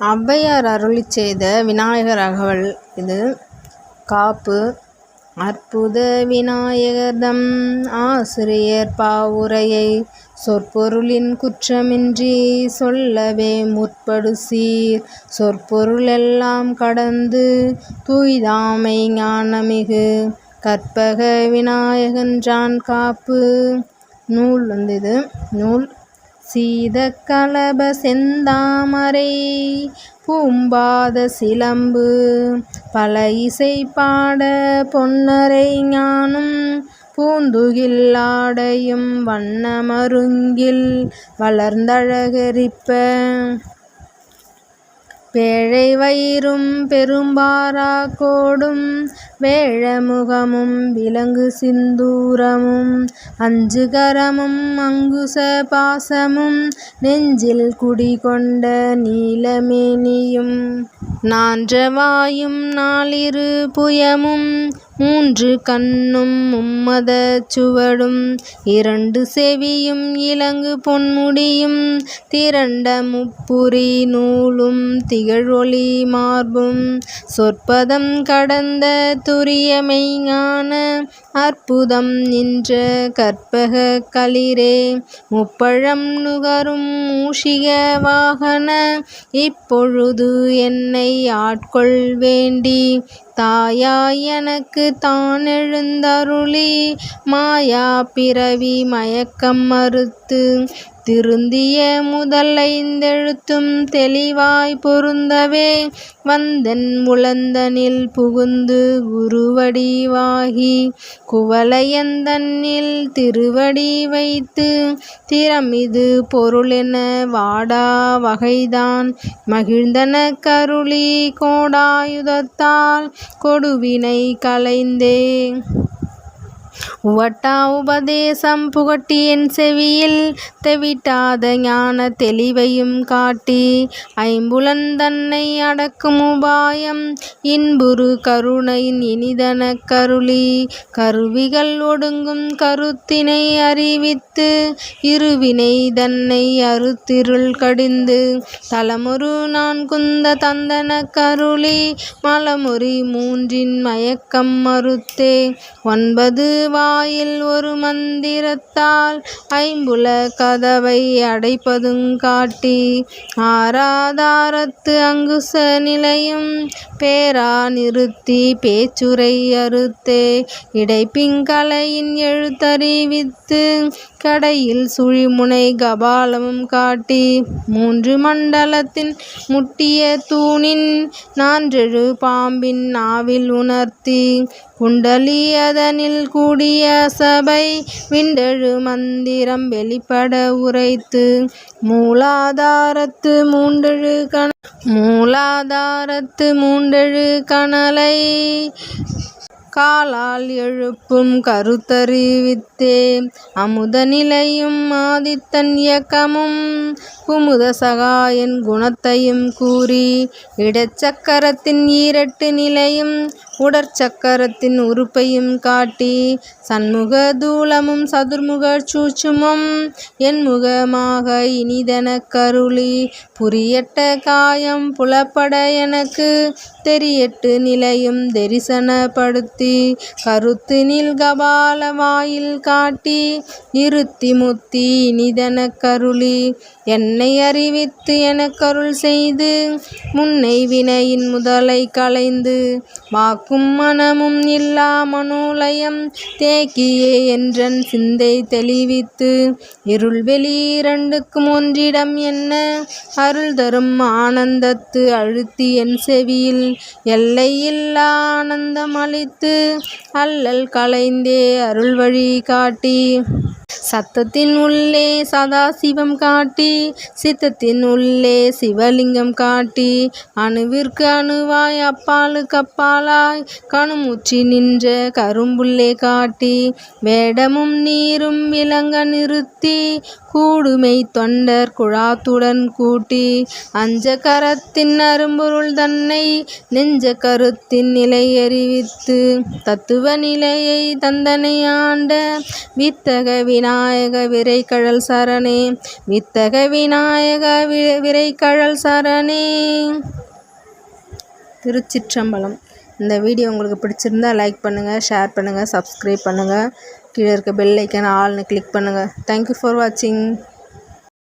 ஔவையார் அருளிச் செய்த விநாயகர் அகவல் இது. காப்பு. அற்புத விநாயகர்தம் ஆசிரியர் பாவுரையை சொற்பொருளின் குற்றமின்றி சொல்லவே முற்படுசீர் சொற்பொருளெல்லாம் கடந்து தூய்தாமை ஞானமிகு. கற்பக விநாயகன்றான் காப்பு. நூல் வந்து இது. நூல் சீத கலப செந்தாமரை பூம்பாத சிலம்பு பல இசை பாட பொன்னரை ஞானும் பூந்துகில் ஆடையும் வண்ண வளர்ந்தழகரிப்ப பேழை வயிறும் பெரும்பாரா கோடும் வேழமுகமும் விலங்கு சிந்தூரமும் அஞ்சுகரமும் அங்குச பாசமும் நெஞ்சில் குடிகொண்ட நீலமேனியும். நான்றவாயும் நாலிரு புயமும் மூன்று கண்ணும் மும்மதச் சுவடும். இரண்டு செவியும் இலங்கு பொன்முடியும் திரண்ட முப்புரி நூலும் திகழொளி மார்பும். சொற்பதம் கடந்த துரியமை அற்புதம் நின்ற கற்பக களிரே. முப்பழம் நுகரும் மூஷிக வாகன இப்பொழுது என்னை ஆட்கொள் வேண்டி. தாயாய் தான் எழுந்தருளி மாயா பிறவி மயக்கம் மறுத்து திருந்திய முதல் ஐந்தெழுத்தும் தெளிவாய் பொருந்தவே வந்தன் உளந்தனில் புகுந்து குருவடிவாகி குவளையந்தன்னில் திருவடி வைத்து திறமிது பொருளென வாடா வகைதான் மகிழ்ந்தன கருளி கோடாயுதத்தால் கொடுவினை கலைந்தே உவட்டா உபதேசம் புகட்டி என் செவியில் தெவிட்டாத ஞான தெளிவையும் காட்டி ஐம்புலன் தன்னை அடக்கும் உபாயம் இன்புரு கருணையின் இனிதன கருளி கருவிகள் ஒடுங்கும் கருத்தினை அறிவித்து இருவினை தன்னை அறுத்திருள் கடிந்து தலமொரு நான்குந்த தந்தன கருளி மலமுறி மூன்றின் மயக்கம் மறுத்தே ஒன்பது வா வாயில் ஒரு மந்திரத்தால் ஐம்புல கதவை அடைப்பதுங் காட்டி ஆராதாரத்து அங்குச நிலையும் பேரா நிறுத்தி பேச்சுரை அறுத்தே இடைப்பிங்கலையின் எழுத்தறிவித்து கடையில் சுழிமுனை கபாலமும் காட்டி மூன்று மண்டலத்தின் முட்டிய தூணின் நான்றெழு பாம்பின் நாவில் உணர்த்தி குண்டலி அதனில் கூடிய சபை விண்டெழு மந்திரம் வெளிப்பட உரைத்து மூலாதாரத்து மூண்டெழு கண மூலாதாரத்து மூண்டெழு கணலை காலால் எழுப்பும் கருத்தறிவித்தே அமுத நிலையும் ஆதித்தன் இயக்கமும் குமுத சகாயன் குணத்தையும் கூறி இடச்சக்கரத்தின் ஈரட்டு நிலையும் உடற்சக்கரத்தின் உறுப்பையும் காட்டி சண்முக தூலமும் சதுர்முகச் என் முகமாக இனிதெனக் கருளி புரியட்ட காயம் புலப்பட எனக்கு தெரியட்டு நிலையும் தெரிசனப்படுத்தி கருத்தினில் கபால வாயில் காட்டி இருத்தி முத்தி இனிதெனக் கருளி என்னை அறிவித்து எனக்கருள் செய்து முன்னை வினையின் முதலை களைந்து வாக்கு கும்மணமும் இல்லா மனோலயம். தேக்கியே என்றன் சிந்தை தெளிவித்து இருள் வெளி இரண்டுக்கும் ஒன்றிடம் என்ன? அருள் தரும் ஆனந்தத்து அழுத்தி என் செவியில் எல்லையில்லா ஆனந்தம் அளித்து அல்லல் கலைந்தே அருள் வழி காட்டி. சத்தத்தின் உள்ளே சதாசிவம் காட்டி சித்தத்தின் உள்ளே சிவலிங்கம் காட்டி அணுவிற்கு அணுவாய் அப்பாலுக்கு அப்பாலாய் கணுமுற்றி நின்ற கரும்புள்ளே காட்டி வேடமும் நீரும் விளங்க நிறுத்தி கூடுமை தொண்டர் குழாத்துடன் கூட்டி அஞ்ச கரத்தின் அரும்பொருள் தன்னை நெஞ்ச கருத்தின் நிலை அறிவித்து தத்துவ நிலையை தந்தனை ஆண்ட விநாயக விரைக்கழல் சரணே. வித்தக விநாயக வி விரைக்கழல் சரணே. திருச்சிற்றம்பலம். இந்த வீடியோ உங்களுக்கு பிடிச்சிருந்தா லைக் பண்ணுங்கள் ஷேர் பண்ணுங்கள் சப்ஸ்கிரைப் பண்ணுங்கள் கீழே இருக்க பெல் ஐக்கன் ஆல்னு கிளிக் பண்ணுங்கள் தேங்க்யூ ஃபார் வாட்சிங்